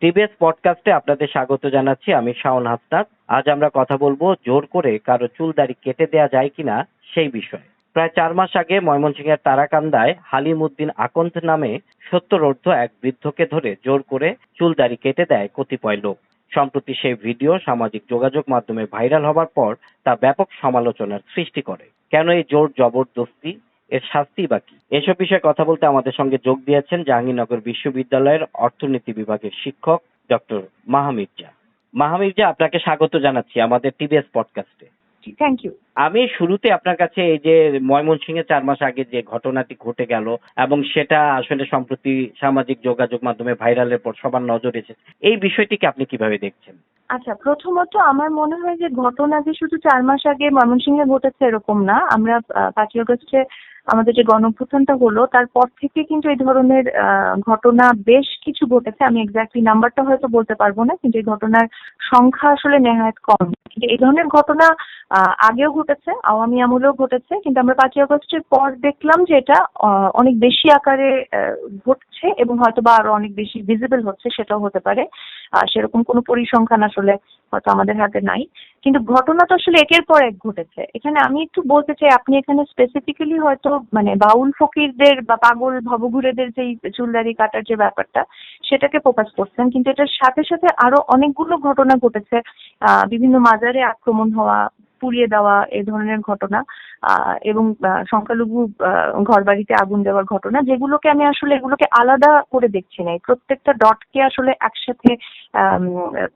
TBS পডকাস্টে আপনাদের স্বাগত জানাচ্ছি, আমি শাওন হাসনাত আজ আমরা কথা বলব জোর করে কারও চুল দাড়ি কেটে দেওয়া যায় কিনা সেই বিষয়ে। প্রায় চার মাস আগে ময়মনসিংহের তারাকান্দায় হালিম উদ্দিন আকন্দ নামে সত্তরোর্ধ এক বৃদ্ধকে ধরে জোর করে চুল দাড়ি কেটে দেয় কতিপয় লোক। সম্প্রতি সেই ভিডিও সামাজিক যোগাযোগ মাধ্যমে ভাইরাল হবার পর তা ব্যাপক সমালোচনার সৃষ্টি করে। কেন এই জোর জবরদস্তি? এর শাস্তি বা কি এসব বিষয়ে কথা বলতে আমাদের সঙ্গে যোগ দিয়েছেন জাহাঙ্গীরনগর বিশ্ববিদ্যালয়ের অর্থনীতি বিভাগের শিক্ষক ডক্টর মাহমির্জা। মাহমির্জা আপনাকে স্বাগত জানাচ্ছি আমাদের টিবিএস পডকাস্টে। থ্যাংক ইউ আমি শুরুতে আপনার কাছে এই যে ময়মনসিংহে চার মাস আগে যে ঘটনাটি ঘটে গেল এবং সেটা আসলে সম্প্রতি সামাজিক যোগাযোগ মাধ্যমে ভাইরালের পর সবার নজর এসেছে এই বিষয়টিকে আপনি কীভাবে দেখছেন? আচ্ছা প্রথমত আমার মনে হয় যে ঘটনা যে শুধু চার মাস আগে ময়মনসিংহে ঘটেছে এরকম না। আমরা পাঁচই আগস্টে আমাদের যে গণঅভ্যুত্থানটা হলো, তারপর থেকে কিন্তু এই ধরনের ঘটনা বেশ কিছু ঘটেছে। আমি এক্স্যাক্টলি নাম্বারটা হয়তো বলতে পারব না, কিন্তু এই ঘটনার সংখ্যা আসলে নেহায়ত কম। কিন্তু এই ধরনের ঘটনা আগেও ঘটেছে, আওয়ামী আমলেও ঘটেছে, কিন্তু আমরা পাঁচই আগস্টের পর দেখলাম যে এটা অনেক বেশি আকারে ঘটছে এবং হয়তো বা আরও অনেক বেশি ভিজিবল হচ্ছে, সেটাও হতে পারে। সেরকম কোনো পরিসংখ্যান আসলে হয়তো আমাদের হাতে নাই। কিন্তু ঘটনা তো আসলে একের পর এক ঘটেছে। এখানে আমি একটু বলতে চাই, আপনি এখানে স্পেসিফিক্যালি হয়তো মানে বাউল ফকিরদের বা পাগল ভবঘুরেদের যেই চুলদারি কাটার যে ব্যাপারটা, সেটাকে ফোকাস করছেন। কিন্তু এটার সাথে সাথে আরও অনেকগুলো ঘটনা ঘটেছে। বিভিন্ন মাজারে আক্রমণ হওয়া পুড়িয়ে দেওয়া এ ধরনের ঘটনা এবং সংখ্যালঘু ঘর বাড়িতে আগুন দেওয়ার ঘটনা, যেগুলোকে আমি আসলে এগুলোকে আলাদা করে দেখছি না। প্রত্যেকটা ডটকে আসলে একসাথে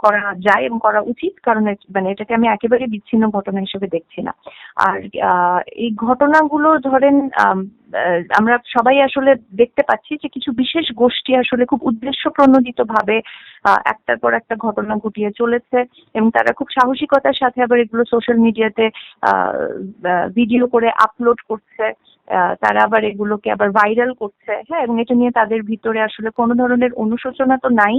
করা যায় এবং করা উচিত, কারণ মানে এটাকে আমি একেবারে বিচ্ছিন্ন ঘটনা হিসেবে দেখছি না। আর এই ঘটনাগুলো ধরেন আমরা সবাই আসলে দেখতে পাচ্ছি যে কিছু বিশেষ গোষ্ঠী আসলে খুব উদ্দেশ্য প্রণোদিত ভাবে একটার পর একটা ঘটনা ঘটিয়ে চলেছে এবং তারা খুব সাহসিকতার সাথে আবার এগুলো সোশ্যাল মিডিয়াতে ভিডিও করে আপলোড করছে। তারা আবার এগুলোকে আবার ভাইরাল করছে। হ্যাঁ এবং এটা নিয়ে তাদের ভিতরে আসলে কোনো ধরনের অনুশোচনা তো নাই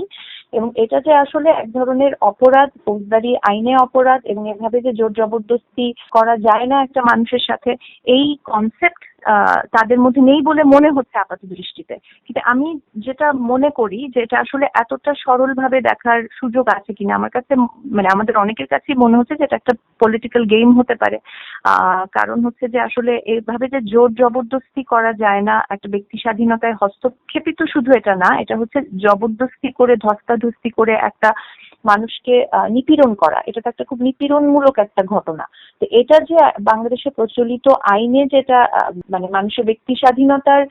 এবং এটা যে আসলে এক ধরনের অপরাধ, ফৌজদারি, আইনে অপরাধ এবং এভাবে যে জোর জবরদস্তি করা যায় না একটা মানুষের সাথে, এই কনসেপ্ট তাদের মধ্যে নেই বলে মনে হচ্ছে আপাত দৃষ্টিতে। কিন্তু আমি যেটা মনে করি যে এটা আসলে এতটা সরলভাবে দেখার সুযোগ আছে কিনা, আমার কাছে মানে আমাদের অনেকের কাছেই মনে হচ্ছে যে এটা একটা পলিটিক্যাল গেম হতে পারে। কারণ হচ্ছে যে আসলে এভাবে যে জোর জবরদস্তি করা যায় না, একটা ব্যক্তি স্বাধীনতায় হস্তক্ষেপিত শুধু এটা না, এটা হচ্ছে জবরদস্তি করে, ধস্তাধস্তি করে একটা মানুষকে নিপীড়ন করা। এটা তো একটা খুব নিপীড়নমূলক একটা ঘটনা। তো এটা যে বাংলাদেশে প্রচলিত আইনে যেটা মানে মানুষের ব্যক্তি স্বাধীনতার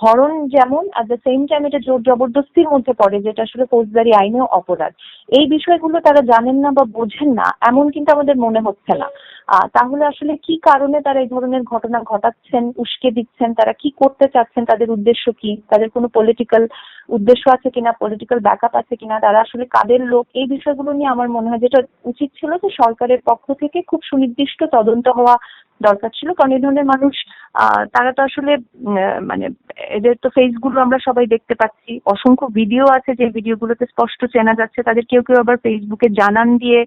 হরণ যেমন অ্যাট দ্য সেম টাইম এটা জোর জবরদস্তির মধ্যে পড়ে, যেটা আসলে ফৌজদারি আইনেও অপরাধ। এই বিষয়গুলো তারা জানেন না বা বোঝেন না, এমন কিন্তু আমাদের মনে হচ্ছে না। তাহলে আসলে কি কারণে তারা এই ধরনের ঘটনা ঘটাচ্ছেন, উস্কে দিচ্ছেন? তারা কি করতে চাচ্ছেন? তাদের উদ্দেশ্য কি? তাদের কোনো পলিটিক্যাল উদ্দেশ্য আছে কিনা? পলিটিক্যাল ব্যাকআপ আছে কিনা? তারা আসলে কাদের লোক? এই বিষয়গুলো নিয়ে আমার মনে হয় যেটা উচিত ছিল যে সরকারের পক্ষ থেকে খুব সুনির্দিষ্ট তদন্ত হওয়া দরকার ছিল। কারণ এই ধরনের মানুষ তারা তো আসলে মানে এদের তো ফেসগুলো আমরা সবাই দেখতে পাচ্ছি। অসংখ্য ভিডিও আছে যে ভিডিওগুলোতে স্পষ্ট চেনা যাচ্ছে। তাদের কেউ কেউ আবার ফেসবুকে জানান দিয়ে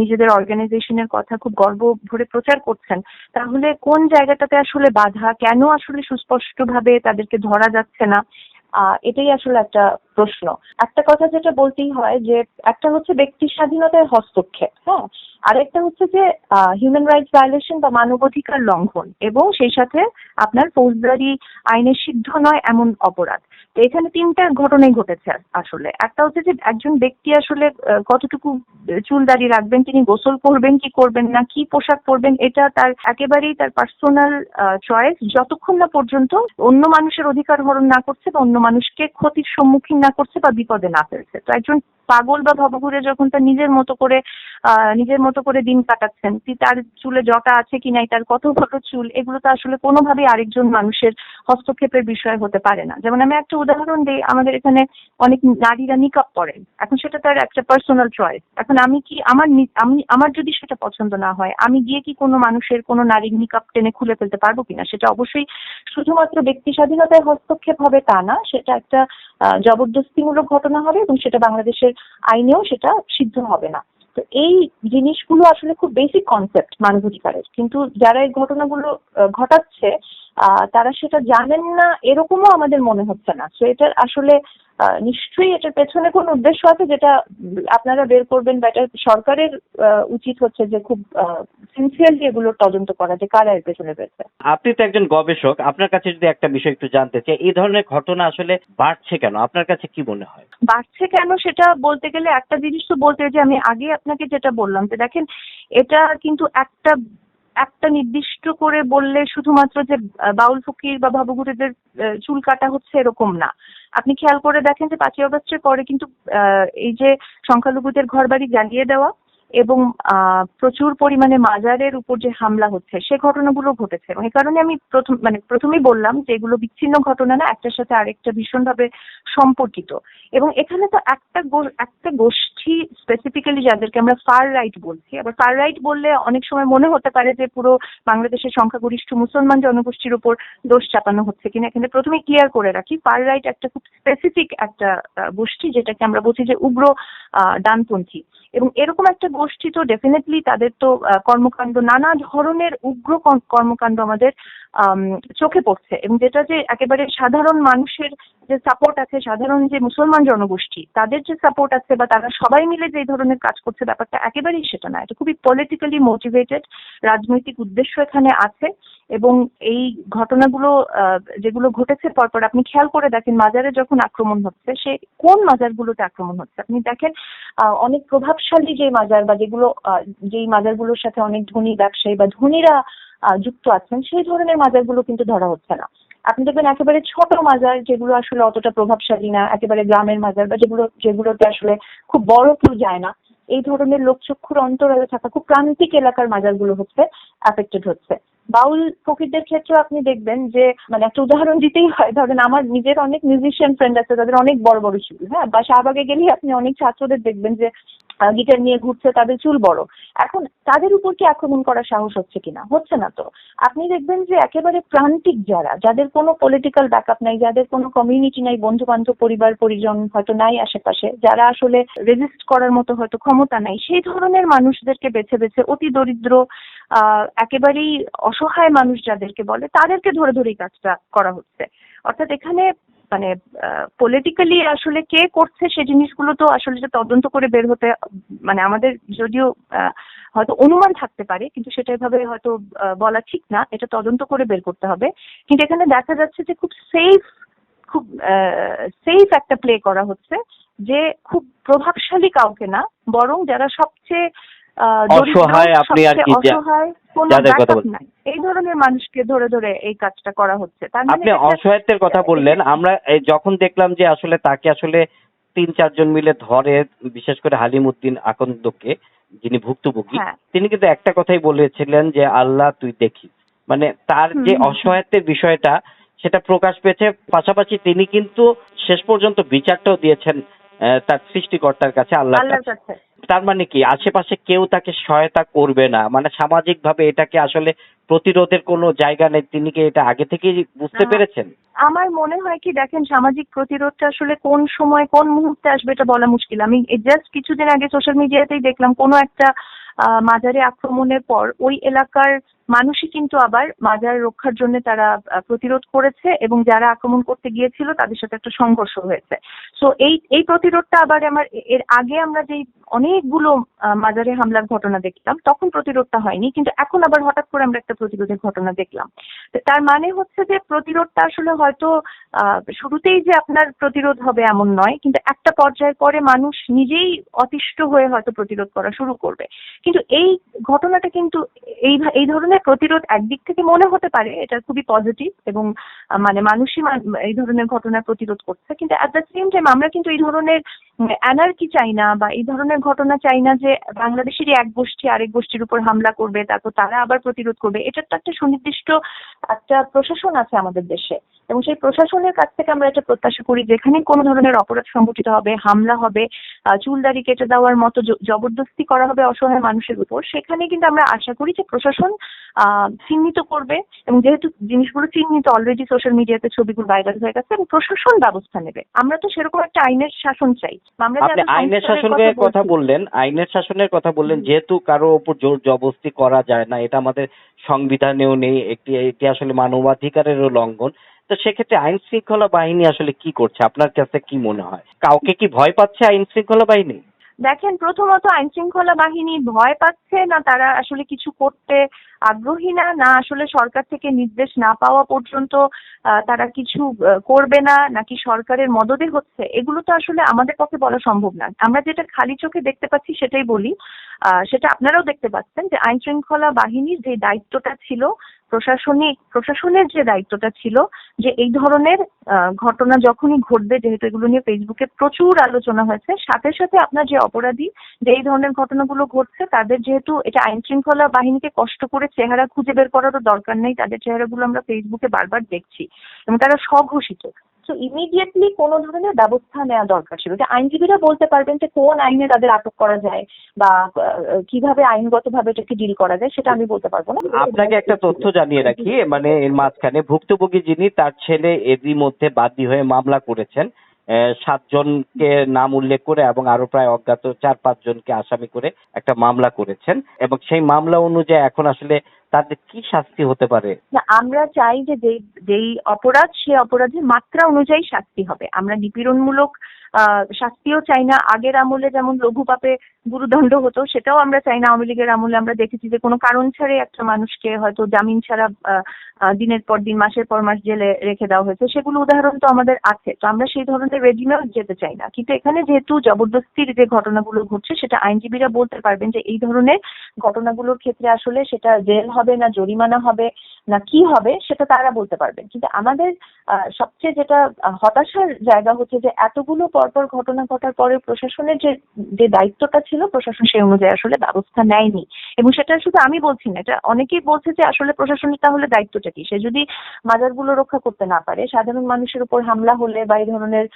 নিজেদের অর্গানাইজেশনের কথা খুব গর্ব ভরে প্রচার করছেন, তাহলে কোন জায়গাটাতে আসলে বাধা? কেন আসলে সুস্পষ্টভাবে তাদেরকে ধরা যাচ্ছে না? এটাই আসলে একটা প্রশ্ন। একটা কথা যেটা বলতেই হয় যে, একটা হচ্ছে ব্যক্তি স্বাধীনতায় হস্তক্ষেপ হ্যাঁ? আরেকটা হচ্ছে যে হিউম্যান রাইটস ভায়োলেশন বা মানবাধিকার লঙ্ঘন এবং সেই সাথে আপনার ফৌজদারি আইনের সিদ্ধ নয় এমন অপরাধ। তো এখানে তিনটা ঘটনাই ঘটেছে আসলে। একটা হচ্ছে যে, একজন ব্যক্তি আসলে কতটুকু চুল দাড়ি রাখবেন, তিনি গোসল করবেন, কি করবেন না, কি পোশাক পরবেন, এটা তার একেবারেই তার পার্সোনাল চয়েস যতক্ষণ না পর্যন্ত অন্য মানুষের অধিকার হরণ না করছে বা অন্য মানুষকে ক্ষতির সম্মুখীন না করছে বা বিপদে না ফেলছে। তো একজন পাগল বা ভবঘুরে যখন তার নিজের মতো করে নিজের মতো করে দিন কাটাচ্ছেন তার চুলে জটা আছে কি নাই, তার কত বড় চুল, এগুলো তো আসলে কোনোভাবেই আরেকজন মানুষের হস্তক্ষেপের বিষয় হতে পারে না। যেমন আমি একটা উদাহরণ দিই, আমাদের এখানে অনেক নারীরা নিকাপ পরেন এখন সেটা তার একটা পার্সোনাল চয়েস এখন আমি কি আমার আমি, আমার যদি সেটা পছন্দ না হয়, আমি গিয়ে কি কোনো মানুষের কোনো নারীর নিকাপ টেনে খুলে ফেলতে পারব কিনা? সেটা অবশ্যই শুধুমাত্র ব্যক্তি স্বাধীনতায় হস্তক্ষেপ হবে তা না, সেটা একটা জবরদস্তিমূলক ঘটনা হবে এবং সেটা বাংলাদেশের আইনেও সেটা সিদ্ধ হবে না। তো এই জিনিসগুলো আসলে খুব বেসিক কনসেপ্ট মানবাধিকারের। কিন্তু যারা এই ঘটনাগুলো ঘটাচ্ছে তারা সেটা জানেন না এরকমও আমাদের মনে হচ্ছে না। তো এটার আসলে নিশ্চয়ই এটার পেছনে কোনো উদ্দেশ্য আছে যেটা আপনারা বের করবেন বা এটা সরকারের উচিত হচ্ছে যে খুব সিনসিয়ারলি এগুলোর তদন্ত করা যে কারা এর পেছনে রয়েছে। আপনি তো একজন গবেষক আপনার কাছে যদি একটা বিষয় একটু জানতে চাই এই ধরনের ঘটনা আসলে বাড়ছে কেন? আপনার কাছে কি মনে হয়? বাড়ছে কেন সেটা বলতে গেলে একটা জিনিস তো বলতে যে আমি আগে আপনাকে যেটা বললাম যে দেখেন এটা কিন্তু একটা একটা নির্দিষ্ট করে বললে শুধুমাত্র যে বাউল ফকির বা ভাবুগুড়িদের আহ, চুল কাটা হচ্ছে এরকম না। আপনি খেয়াল করে দেখেন যে পাঁচই অগস্টের পরে কিন্তু এই যে সংখ্যালঘুদের ঘর বাড়ি জ্বালিয়ে দেওয়া এবং প্রচুর পরিমাণে মাজারের উপর যে হামলা হচ্ছে, সে ঘটনাগুলো ঘটেছে। এবং এই কারণে আমি প্রথম মানে প্রথমেই বললাম যে এগুলো বিচ্ছিন্ন ঘটনা না, একটার সাথে আরেকটা ভীষণভাবে সম্পর্কিত। এবং এখানে তো একটা একটা গোষ্ঠী স্পেসিফিক্যালি যাদেরকে আমরা ফার রাইট বলছি, আবার ফার রাইট বললে অনেক সময় মনে হতে পারে যে পুরো বাংলাদেশের সংখ্যাগরিষ্ঠ মুসলমান জনগোষ্ঠীর উপর দোষ চাপানো হচ্ছে কিনা। এখানে প্রথমে ক্লিয়ার করে রাখি ফার রাইট একটা খুব স্পেসিফিক একটা গোষ্ঠী যেটাকে আমরা বলছি যে উগ্র ডানপন্থী। এবং এরকম একটা গোষ্ঠী তো ডেফিনেটলি তাদের তো কর্মকাণ্ড নানা ধরনের উগ্র কর্মকাণ্ড আমাদের আম, চোখে পড়ছে এবং যেটা যে একেবারে সাধারণ মানুষের যে সাপোর্ট আছে, সাধারণ যে মুসলমান জনগোষ্ঠী, তাদের যে সাপোর্ট আছে বা তারা সবাই মিলে যে ধরনের কাজ করছে ব্যাপারটা একেবারেই সেটা না। এটা খুবই পলিটিক্যালি মোটিভেটেড রাজনৈতিক উদ্দেশ্য এখানে আছে এবং এই ঘটনাগুলো যেগুলো ঘটেছে পরপর আপনি খেয়াল করে দেখেন, মাজারে যখন আক্রমণ হচ্ছে, সে কোন মাজারগুলোতে আক্রমণ হচ্ছে? আপনি দেখেন অনেক প্রভাবশালী যে মাজার বা যেগুলো যেই মাজারগুলোর সাথে অনেক ধনী ব্যবসায়ী বা ধনীরা যুক্ত আছেন, সেই ধরনের মাজারগুলো কিন্তু ধরা হচ্ছে না। আপনি দেখবেন একেবারে ছোট মাজার যেগুলো আসলে অতটা প্রভাবশালী না, একেবারে গ্রামের মাজার বা যেগুলো, যেগুলোতে আসলে খুব বড় কেউ যায় না, এই ধরনের লোকচক্ষুর অন্তরালে থাকা খুব প্রান্তিক এলাকার মাজারগুলো হচ্ছে অ্যাফেক্টেড হচ্ছে। বাউল ফকিরদের ক্ষেত্রে আপনি দেখবেন যে মানে একটা উদাহরণ দিতেই হয়, ধরেন আমার নিজের অনেক মিউজিশিয়ান ফ্রেন্ড আছে, তাদের অনেক বড় বড় চুল হ্যাঁ? বা শাহবাগে গেলেই আপনি অনেক ছাত্রদের দেখবেন যে গিটার নিয়ে ঘুরছে, তাদের চুল বড়। এখন তাদের উপর কি আক্রমণ করার সাহস হচ্ছে কিনা? হচ্ছে না তো। আপনি দেখবেন যে একেবারে প্রান্তিক যারা, যাদের কোনো পলিটিক্যাল ব্যাকআপ নাই, যাদের কোনো কমিউনিটি নাই বন্ধু বান্ধব পরিবার, পরিজন হয়তো নাই আশেপাশে, যারা আসলে রেজিস্ট করার মতো হয়তো ক্ষমতা নাই, সেই ধরনের মানুষদেরকে বেছে বেছে অতি দরিদ্র একেবারেই অসহায় মানুষ যাদেরকে বলে, তাদেরকে ধরে ধরে এই কাজটা করা হচ্ছে। অর্থাৎ এখানে মানে পলিটিক্যালি আসলে কে করছে সে জিনিসগুলো তো আসলে যে তদন্ত করে বের হতে মানে আমাদের যদিও হয়তো অনুমান থাকতে পারে কিন্তু সেটা এভাবে হয়তো বলা ঠিক না এটা তদন্ত করে বের করতে হবে কিন্তু এখানে দেখা যাচ্ছে যে খুব সেফ খুব সেফ একটা প্লে করা হচ্ছে যে খুব প্রভাবশালী কাউকে না বরং যারা সবচেয়ে অসহায় আপনি আর সবচেয়ে কি অসহায় কোনো। নাই এই ধরনের মানুষকে ধরে ধরে এই কাজটা করা হচ্ছে। মানে আপনি অসহায়ত্বের কথা বললেন আমরা যখন দেখলাম যে আসলে তাকে আসলে তিন চারজন মিলে ধরে বিশেষ করে হালিমুদ্দিন আকন্দকে যিনি ভুক্তভোগী হ্যাঁ। তিনি কিন্তু একটা কথাই বলেছিলেন যে আল্লাহ তুই দেখি মানে তার যে। অসহায়ত্বের বিষয়টা সেটা প্রকাশ পেয়েছে। পাশাপাশি তিনি কিন্তু শেষ পর্যন্ত বিচারটাও দিয়েছেন তার সৃষ্টিকর্তার কাছে আল্লাহর আল্লাহর কাছে কাছে। তার মানে কি? আশেপাশে কেউ তাকে সহায়তা করবে না। মানে সামাজিক ভাবে এটাকে আসলে প্রতিরোধের কোনো জায়গা নেই। তিনি কি এটা আগে থেকেই বুঝতে পেরেছেন? আমার মনে হয় কি দেখেন সামাজিক প্রতিরোধটা আসলে কোন সময় কোন মুহূর্তে আসবে এটা বলা মুশকিল। আমি জাস্ট কিছুদিন আগে সোশ্যাল মিডিয়াতেই দেখলাম কোনো একটা মাজারে আক্রমণের পর ওই এলাকার মানুষই কিন্তু আবার মাজার রক্ষার জন্য তারা প্রতিরোধ করেছে এবং যারা আক্রমণ করতে গিয়েছিল তাদের সাথে একটা সংঘর্ষ হয়েছে। সো এই এই প্রতিরোধটা আবার আমার, এর আগে আমরা যেই অনেকগুলো মাজারে হামলার ঘটনা দেখলাম, তখন প্রতিরোধটা হয়নি, কিন্তু এখন আবার হঠাৎ করে আমরা একটা প্রতিরোধের ঘটনা দেখলাম। তার মানে হচ্ছে যে প্রতিরোধটা আসলে হয়তো শুরুতেই যে আপনার প্রতিরোধ হবে এমন নয়, কিন্তু একটা পর্যায়ের পরে মানুষ নিজেই অতিষ্ঠ হয়ে হয়তো প্রতিরোধ করা শুরু করবে। কিন্তু এই ঘটনাটা কিন্তু, এই এই ধরনের প্রতিরোধ একদিক থেকে মনে হতে পারে, এটা খুবই পজিটিভ এবং মানে মানুষই এই ধরনের ঘটনা প্রতিরোধ করছে। কিন্তু অ্যাট দ্য সেম টাইম আমরা কিন্তু এই ধরনের অ্যানার্কি চাই না বা এই ধরনের ঘটনা চাই না যে বাংলাদেশেরই এক গোষ্ঠী আরেক গোষ্ঠীর উপর হামলা করবে তারপর তারা আবার প্রতিরোধ করবে এটার তো একটা সুনির্দিষ্ট একটা প্রশাসন আছে আমাদের দেশে। এবং সেই প্রশাসনের কাছ থেকে আমরা এটা প্রত্যাশা করি যেখানে কোনো ধরনের অপরাধ সংঘটিত হবে হামলা হবে আহ, চুলদাড়ি কেটে দেওয়ার মতো জবরদস্তি করা হবে অসহায় মানুষের উপর সেখানে কিন্তু আমরা আশা করি যে প্রশাসন চিহ্নিত করবে। এবং যেহেতু জিনিসগুলো চিহ্নিত অলরেডি সোশ্যাল মিডিয়াতে ছবিগুলো ভাইরাল হয়ে গেছে এবং প্রশাসন ব্যবস্থা নেবে। আমরা তো সেরকম একটা আইনের শাসন চাই। আপনি আইনের শাসনের কথা বললেন আইনের শাসনের কথা বললেন যেহেতু কারও উপর জোর জবরদস্তি করা যায় না এটা আমাদের সংবিধানেও নেই একটি এটি আসলে মানবাধিকারেরও লঙ্ঘন। তো সেক্ষেত্রে আইন শৃঙ্খলা বাহিনী আসলে কি করছে? আপনার কাছে কি মনে হয়? কাউকে কি ভয় পাচ্ছে আইন শৃঙ্খলা বাহিনী? দেখেন, প্রথমত আইন শৃঙ্খলা বাহিনী ভয় পাচ্ছে না তারা আসলে কিছু করতে আগ্রহী না না আসলে সরকার থেকে নির্দেশ না পাওয়া পর্যন্ত তারা কিছু করবে না, নাকি সরকারের মদদে হচ্ছে? এগুলো তো আসলে আমাদের পক্ষে বলা সম্ভব না। আমরা যেটা খালি চোখে দেখতে পাচ্ছি সেটাই বলি। সেটা আপনারাও দেখতে পাচ্ছেন যে আইন শৃঙ্খলা বাহিনীর যে দায়িত্বটা ছিল, প্রশাসনিক, প্রশাসনের যে দায়িত্বটা ছিল, যে এই ধরনের ঘটনা যখনই ঘটবে, যেহেতু এগুলো নিয়ে ফেসবুকে প্রচুর আলোচনা হয়েছে, সাথে সাথে আপনার যে অপরাধী, যে এই ধরনের ঘটনাগুলো ঘটছে, তাদের যেহেতু এটা আইন শৃঙ্খলা বাহিনীকে কষ্ট করে চেহারা খুঁজে বের করারও দরকার নেই, তাদের চেহারাগুলো আমরা ফেসবুকে বারবার দেখছি এবং তারা স্বঘোষিত। তো ইমিডিয়েটলি কোনো ধরনের ব্যবস্থা নেওয়া দরকার ছিল। যে আইনজীবীরা বলতে পারবেন যে কোন আইনে তাদের আটক করা যায় বা কীভাবে আইনগতভাবে এটাকে ডিল করা যায় সেটা আমি বলতে পারব না। আপনাকে একটা তথ্য জানিয়ে রাখি মানে এর মাঝখানে ভুক্তভোগী যিনি তার ছেলে এরই মধ্যে বাদী হয়ে মামলা করেছেন সাতজনকে নাম উল্লেখ করে এবং আরও প্রায় অজ্ঞাত চার পাঁচ জনকে আসামি করে একটা মামলা করেছেন। এবং সেই মামলা অনুযায়ী এখন আসলে তাদের কি শাস্তি হতে পারে? না, আমরা চাই যে যেই অপরাধ, সে অপরাধের মাত্রা অনুযায়ী শাস্তি হবে। আমরা নিপীড়নমূলক শাস্তিও চাই না। আগের আমলে যেমন লঘু পাপে গুরুদণ্ড হতো, সেটাও আমরা চাই না। আওয়ামী লীগের আমলে আমরা দেখেছি যে কোনো কারণ ছাড়াই একটা মানুষকে হয়তো জামিন ছাড়া দিনের পর দিন, মাসের পর মাস জেলে রেখে দেওয়া হয়েছে। সেগুলো উদাহরণ তো আমাদের আছে। তো আমরা সেই ধরনের রেজিমেও যেতে চাই না। কিন্তু এখানে যেহেতু জবরদস্তির যে ঘটনাগুলো ঘটছে, সেটা আইনজীবীরা বলতে পারবেন যে এই ধরনের ঘটনাগুলোর ক্ষেত্রে আসলে সেটা জেল হবে না, জরিমানা হবে না, কি হবে, সেটা তারা বলতে পারবেন। কিন্তু আমাদের সবচেয়ে যেটা হতাশার জায়গা হচ্ছে যে এতগুলো পরপর ঘটনা ঘটার পরে প্রশাসনের যে যে দায়িত্বটা ছিল, প্রশাসন সেই অনুযায়ী আসলে ব্যবস্থা নেয়নি। এবং সেটা শুধু আমি বলছি না, এটা অনেকেই বলছে যে আসলে প্রশাসনের তাহলে দায়িত্বটা কি? সে যদি মাজারগুলো রক্ষা করতে না পারে, সাধারণ মানুষের উপর হামলা হলে বা এই ধরনের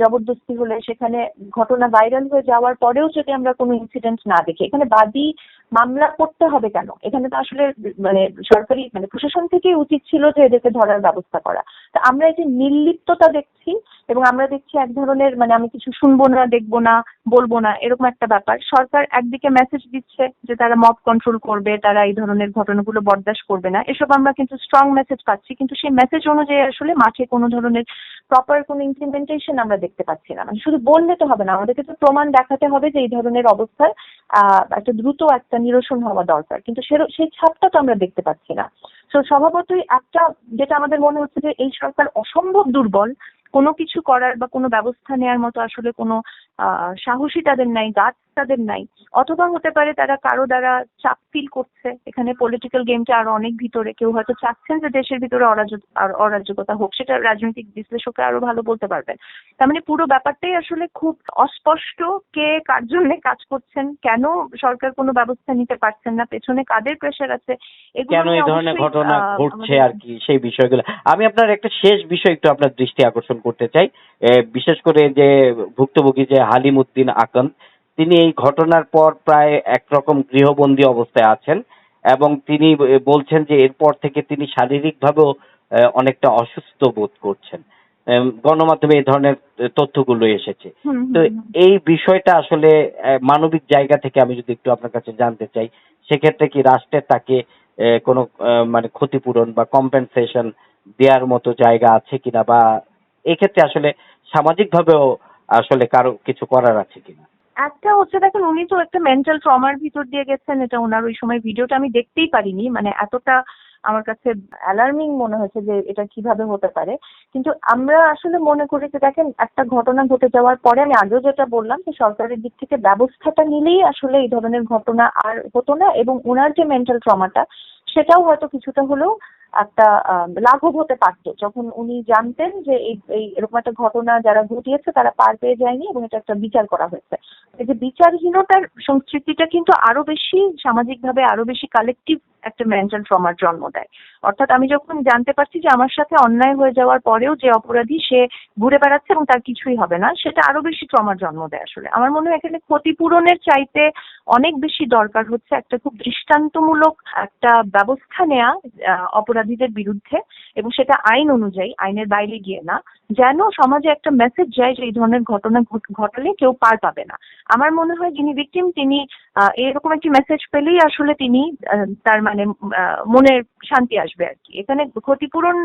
জবরদস্তি হলে সেখানে ঘটনা ভাইরাল হয়ে যাওয়ার পরেও যদি আমরা কোনো ইনসিডেন্ট না দেখি, এখানে বাদী মামলা করতে হবে কেন? এখানে তো আসলে মানে সরকারি মানে প্রশাসন থেকেই উচিত ছিল যে এদেরকে ধরার ব্যবস্থা করা। তো আমরা এই যে নির্লিপ্ততা দেখছি এবং আমরা দেখছি এক ধরনের মানে আমি কিছু শুনব না, দেখব না, বলব না, এরকম একটা ব্যাপার। সরকার একদিকে মেসেজ দিচ্ছে যে তারা মব কন্ট্রোল করবে, তারা এই ধরনের ঘটনাগুলো বরদাস্ত করবে না। এসব আমরা কিন্তু স্ট্রং মেসেজ পাচ্ছি, কিন্তু সেই মেসেজ অনুযায়ী আসলে মাঠে কোনো ধরনের প্রপার কোনো ইমপ্লিমেন্টেশন আমরা দেখতে পাচ্ছি না। মানে শুধু বললে তো হবে না, আমাদেরকে তো প্রমাণ দেখাতে হবে যে এই ধরনের অবস্থার একটা দ্রুত একটা নিরসন হওয়া দরকার। কিন্তু সেই ছাপটা তো আমরা দেখতে পাচ্ছি না। তো স্বভাবতই একটা, যেটা আমাদের মনে হচ্ছে যে এই সরকার অসম্ভব দুর্বল কোনো কিছু করার বা কোনো ব্যবস্থা নেওয়ার মতো আসলে কোনো সাহসী তাদের নাই গাছ তাদের নাই। অথবা হতে পারে তারা কারও দ্বারা চাপ ফিল করছে। এখানে পলিটিক্যাল গেমটা আরও অনেক ভিতরে। কেউ হয়তো চাচ্ছেন যে দেশের ভিতরে অরাজকতা হোক সেটা রাজনৈতিক বিশ্লেষকরা আরও ভালো বলতে পারবেন। তার মানে পুরো ব্যাপারটাই আসলে খুব অস্পষ্ট কে কার জন্য কাজ করছেন কেন সরকার কোনো ব্যবস্থা নিতে পারছেন না পেছনে কাদের প্রেশার আছে কেন এই ধরনের ঘটনা ঘটছে আর কি সেই বিষয়গুলো? আমি আপনার একটা শেষ বিষয় একটু আপনার দৃষ্টি আকর্ষণ করতে চাই। বিশেষ করে যে ভুক্তভোগী যে হালিম উদ্দিন আকন তিনি এই ঘটনার পর প্রায় একরকম গৃহবন্দী অবস্থায় আছেন এবং তিনি বলছেন যে এরপর থেকে তিনি শারীরিকভাবেও অনেকটা অসুস্থ বোধ করছেন। গণমাধ্যমে এই ধরনের তথ্যগুলো এসেছে। তো এই বিষয়টা আসলে মানবিক জায়গা থেকে আমি যদি একটু আপনার কাছে জানতে চাই সেক্ষেত্রে কি রাষ্ট্রের তাকে কোনো মানে ক্ষতিপূরণ বা কম্পেনসেশন দেওয়ার মতো জায়গা আছে কিনা বা এক্ষেত্রে আসলে সামাজিকভাবেও আসলে কারও কিছু করার আছে কিনা? একটা হচ্ছে দেখেন, উনি তো একটা মেন্টাল ট্রমার ভিতর দিয়ে গেছেন, এটা ওনার ওই সময় ভিডিওটা আমি দেখতেই পারিনি মানে এতটা আমার কাছে অ্যালার্মিং মনে হয়েছে যে এটা কীভাবে হতে পারে। কিন্তু আমরা আসলে মনে করি যে দেখেন, একটা ঘটনা ঘটে যাওয়ার পরে আমি আগেও যেটা বললাম যে সরকারের দিক থেকে ব্যবস্থাটা নিলেই আসলে এই ধরনের ঘটনা আর হতো না এবং ওনার যে মেন্টাল ট্রমাটা সেটাও হয়তো কিছুটা হলেও একটা লাঘব হতে পারত। যখন উনি জানতেন যে এই এই এরকম একটা ঘটনা যারা ঘটিয়েছে, তারা পার পেয়ে যায়নি এবং এটা একটা বিচার করা হয়েছে। এই যে বিচারহীনতার সংস্কৃতিটা কিন্তু আরও বেশি সামাজিকভাবে আরও বেশি কালেকটিভ একটা মেন্টাল ট্রমার জন্ম দেয় অর্থাৎ আমি যখন জানতে পারছি যে আমার সাথে অন্যায় হয়ে যাওয়ার পরেও যে অপরাধী সে ঘুরে বেড়াচ্ছে এবং তার কিছুই হবে না, সেটা আরও বেশি ট্রমার জন্ম দেয় আসলে। আমার মনে হয় এখানে ক্ষতিপূরণের চাইতে অনেক বেশি দরকার হচ্ছে একটা খুব দৃষ্টান্তমূলক একটা ব্যবস্থা অপরাধী অপরাধীদের বিরুদ্ধে এবং সেটা আইন অনুযায়ী, আইনের বাইরে গিয়ে না। যেন সমাজে একটা মেসেজ যায় যে এই ধরনের ঘটনা ঘট- ঘটালে কেউ পার পাবে না। আমার মনে হয় যিনি ভিকটিম তিনি এরকম একটি মেসেজ পেলেই আসলে তিনি তার মানে মনের মনে শান্তি আসবে আর কি। এখানে ক্ষতিপূরণ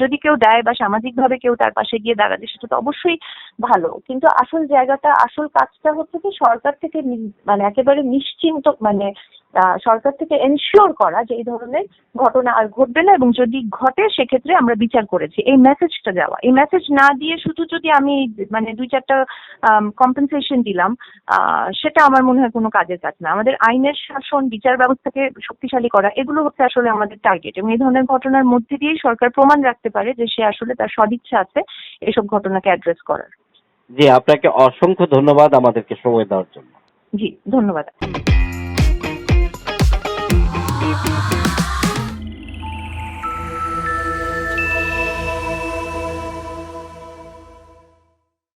যদি কেউ দেয় বা সামাজিকভাবে কেউ তার পাশে গিয়ে দাঁড়াবে সেটা তো অবশ্যই ভালো। কিন্তু আসল জায়গাটা, আসল কাজটা হচ্ছে কি সরকার থেকে মানে একেবারে নিশ্চিন্ত মানে সরকার থেকে এনশিওর করা যে এই ধরনের ঘটনা আর ঘটবে না এবং যদি ঘটে সেক্ষেত্রে আমরা বিচার করেছি। এই মেসেজটা যাওয়া এই মেসেজ না দিয়ে শুধু যদি আমি মানে দুই চারটা কম্পেনসেশন দিলাম সেটা আমার মনে হয় কোনো কাজের কাজ না। আমাদের আইনের শাসন বিচার ব্যবস্থাকে শক্তিশালী করা এগুলো হচ্ছে আসলে আমাদের টার্গেট এবং এই ধরনের ঘটনার মধ্যে দিয়েই সরকার প্রমাণ রাখতে পারে যে সে আসলে তার সদিচ্ছা আছে এসব ঘটনাকে অ্যাড্রেস করার। জি আপনাকে অসংখ্য ধন্যবাদ আমাদেরকে সময় দেওয়ার জন্য। জি ধন্যবাদ। Thank you.